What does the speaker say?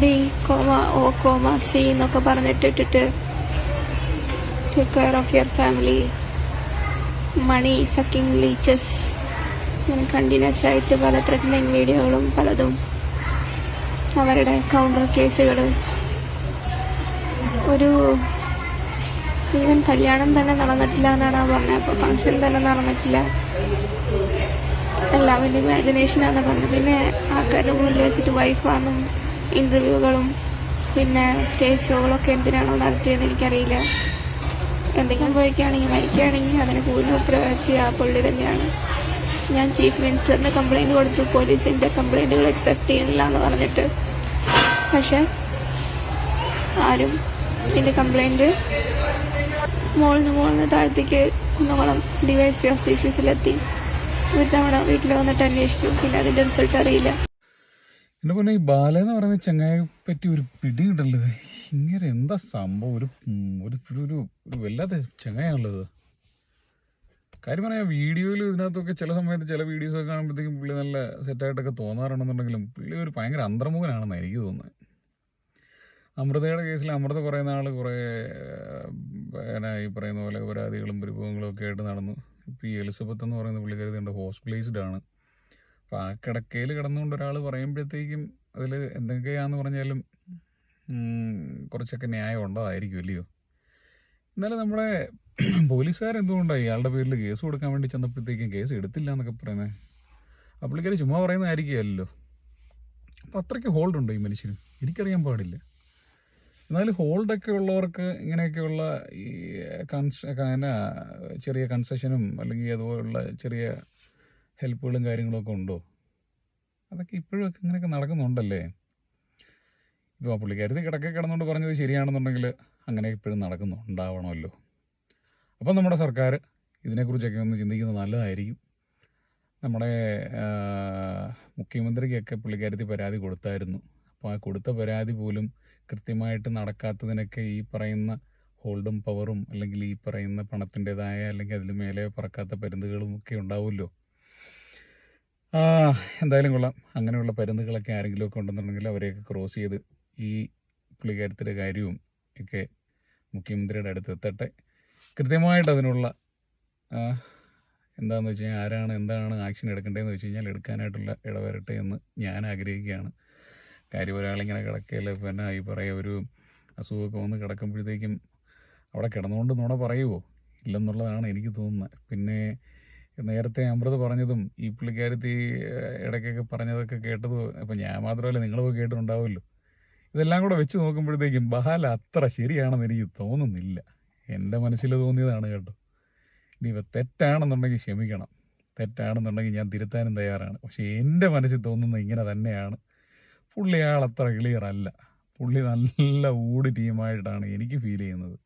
D comma O comma C എന്നൊക്കെ പറഞ്ഞിട്ടിട്ടിട്ട് take care of your family money sucking leeches ഇങ്ങനെ continuous ആയിട്ട് പല threatening വീഡിയോകളും പലതും അവരുടെ കൗണ്ടർ കേസുകൾ ഒരു ഈവൻ കല്യാണം തന്നെ നടന്നിട്ടില്ല എന്നാണ് പറഞ്ഞത്. അപ്പോൾ ഫങ്ഷൻ തന്നെ നടന്നിട്ടില്ല. എല്ലാം വലിയ ഇമാജിനേഷനാണ് പറഞ്ഞത്. പിന്നെ ആൾക്കാരുടെ മുന്നിൽ വെച്ചിട്ട് വൈഫാണെന്നും ഇന്റർവ്യൂകളും പിന്നെ സ്റ്റേജ് ഷോകളൊക്കെ എന്തിനാണോ നടത്തിയത് എനിക്കറിയില്ല. എന്തെങ്കിലും പോയിക്കുകയാണെങ്കിൽ മരിക്കുകയാണെങ്കിൽ അതിന് കൂടുതൽ ഉത്തരവാദിത്തി ആ പുള്ളി തന്നെയാണ്. ഞാൻ ചീഫ് മിനിസ്റ്ററിന് കംപ്ലൈന്റ് കൊടുത്തു പോലീസിന്റെ കംപ്ലൈന്റുകൾ അക്സെപ്റ്റ് ചെയ്യണില്ല എന്ന് പറഞ്ഞിട്ട്. പക്ഷെ ആരും എന്റെ കംപ്ലൈന്റ് മുകളിൽ മുകളിൽ താഴത്തേക്ക് കുന്നകുളം ഡിവൈസ് പി ഓഫീസിലെത്തി ഒരു തവണ വീട്ടിൽ വന്നിട്ട് അന്വേഷിച്ചു പിന്നെ അതിന്റെ റിസൾട്ട് അറിയില്ല. എന്റെ പോലെ ഈ ബാല എന്ന് പറയുന്ന ചങ്ങായെ പറ്റി ഒരു പിടി കിട്ടല്ലത് ഇങ്ങനെ എന്താ സംഭവം? ഒരു ഒരു ഒരു വല്ലാത്ത ചങ്ങായാണുള്ളത് കാര്യം പറയാം വീഡിയോയിൽ ഇതിനകത്തൊക്കെ ചില സമയത്ത് ചില വീഡിയോസ് ഒക്കെ കാണുമ്പോഴത്തേക്കും പുള്ളി നല്ല സെറ്റായിട്ടൊക്കെ തോന്നാറുണ്ടെന്നുണ്ടെങ്കിലും പുള്ളി ഒരു ഭയങ്കര അന്തർമുഖനാണെന്ന് എനിക്ക് തോന്നുന്നത്. അമൃതയുടെ കേസിൽ അമൃത കുറേ നാൾ കുറേ പിന്നെ ഈ പറയുന്ന പോലെ പരാതികളും പരിഭവങ്ങളും ഒക്കെ ആയിട്ട് നടന്നു. ഇപ്പോൾ ഈ എലിസബത്ത് എന്ന് പറയുന്ന പുള്ളിക്കാരി ഹോസ്പിറ്റലൈസ്ഡ് ആണ്. അപ്പോൾ ആ കിടക്കയിൽ കിടന്നുകൊണ്ട് ഒരാൾ പറയുമ്പോഴത്തേക്കും അതിൽ എന്തൊക്കെയാണെന്ന് പറഞ്ഞാലും കുറച്ചൊക്കെ ന്യായം ഉണ്ടതായിരിക്കും അല്ലയോ? എന്നാലും നമ്മുടെ പോലീസുകാർ എന്തുകൊണ്ടാണ് ഇയാളുടെ പേരിൽ കേസ് കൊടുക്കാൻ വേണ്ടി ചെന്നപ്പോഴത്തേക്കും കേസ് എടുത്തില്ല എന്നൊക്കെ പറയുന്നത് അപ്പുള്ളിക്കാർ ചുമ്മാ പറയുന്നതായിരിക്കുമല്ലോ അപ്പോൾ അത്രയ്ക്ക് ഹോൾഡ് ഉണ്ടോ ഈ മനുഷ്യന്? എനിക്കറിയാൻ പാടില്ല. എന്നാലും ഹോൾഡൊക്കെ ഉള്ളവർക്ക് ഇങ്ങനെയൊക്കെയുള്ള ഈ കൺസ് എന്നാ ചെറിയ കൺസെഷനും അല്ലെങ്കിൽ അതുപോലുള്ള ചെറിയ ഹെൽപ്പുകളും കാര്യങ്ങളൊക്കെ ഉണ്ടോ? അതൊക്കെ ഇപ്പോഴും ഇങ്ങനെയൊക്കെ നടക്കുന്നുണ്ടല്ലേ? ഇപ്പോൾ പുള്ളിക്കാരത്തി കിടക്കെ കിടന്നുകൊണ്ട് പറഞ്ഞത് ശരിയാണെന്നുണ്ടെങ്കിൽ അങ്ങനെ ഇപ്പോഴും നടക്കുന്നുണ്ടാവണമല്ലോ അപ്പം നമ്മുടെ സർക്കാർ ഇതിനെക്കുറിച്ചൊക്കെ ഒന്ന് ചിന്തിക്കുന്നത് നല്ലതായിരിക്കും. നമ്മുടെ മുഖ്യമന്ത്രിക്കൊക്കെ പുള്ളിക്കാരത്തി പരാതി കൊടുത്തായിരുന്നു. അപ്പോൾ ആ കൊടുത്ത പരാതി പോലും കൃത്യമായിട്ട് നടക്കാത്തതിനൊക്കെ ഈ പറയുന്ന ഹോൾഡും പവറും അല്ലെങ്കിൽ ഈ പറയുന്ന പണത്തിന്റെതായ അല്ലെങ്കിൽ അതിന് മേലെ പറക്കാത്ത പരുന്തുകളും ഒക്കെ ഉണ്ടാവുമല്ലോ. എന്തായാലും കൊള്ളാം. അങ്ങനെയുള്ള പരുന്തുകളൊക്കെ ആരെങ്കിലും ഒക്കെ ഉണ്ടെന്നുണ്ടെങ്കിൽ അവരെയൊക്കെ ക്രോസ് ചെയ്ത് ഈ പുള്ളിക്കാരത്തിന്റെ കാര്യവും ഒക്കെ മുഖ്യമന്ത്രിയുടെ അടുത്ത് എത്തട്ടെ. കൃത്യമായിട്ട് അതിനുള്ള എന്താണെന്ന് വെച്ച് കഴിഞ്ഞാൽ ആരാണ് എന്താണ് ആക്ഷൻ എടുക്കേണ്ടതെന്ന് വെച്ച് കഴിഞ്ഞാൽ എടുക്കാനായിട്ടുള്ള ഇടവരട്ടെ എന്ന് ഞാൻ ആഗ്രഹിക്കുകയാണ്. കാര്യം ഒരാളിങ്ങനെ കിടക്കയിൽ പിന്നെ ഈ പറയുക ഒരു അസുഖമൊക്കെ വന്ന് കിടക്കുമ്പോഴത്തേക്കും അവിടെ കിടന്നുകൊണ്ട് നുണ പറയുമോ ഇല്ലെന്നുള്ളതാണ് എനിക്ക് തോന്നുന്നത്. പിന്നെ നേരത്തെ അമൃത് പറഞ്ഞതും ഈ പുള്ളിക്കാരത്തി ഇടയ്ക്കൊക്കെ പറഞ്ഞതൊക്കെ കേട്ടത് അപ്പം ഞാൻ മാത്രമല്ല നിങ്ങളും കേട്ടിട്ടുണ്ടാവുമല്ലോ. ഇതെല്ലാം കൂടെ വെച്ച് നോക്കുമ്പോഴത്തേക്കും ബഹാല അത്ര ശരിയാണെന്ന് എനിക്ക് തോന്നുന്നില്ല. എന്റെ മനസ്സിൽ തോന്നിയതാണ് കേട്ടോ. ഇനി ഇപ്പം തെറ്റാണെന്നുണ്ടെങ്കിൽ ക്ഷമിക്കണം. തെറ്റാണെന്നുണ്ടെങ്കിൽ ഞാൻ തിരുത്താനും തയ്യാറാണ്. പക്ഷേ എന്റെ മനസ്സിൽ തോന്നുന്നത് ഇങ്ങനെ തന്നെയാണ്. പുള്ളി ആൾ അത്ര ക്ലിയർ അല്ല പുള്ളി നല്ല ഊട് ടീമായിട്ടാണ് എനിക്ക് ഫീൽ ചെയ്യുന്നത്.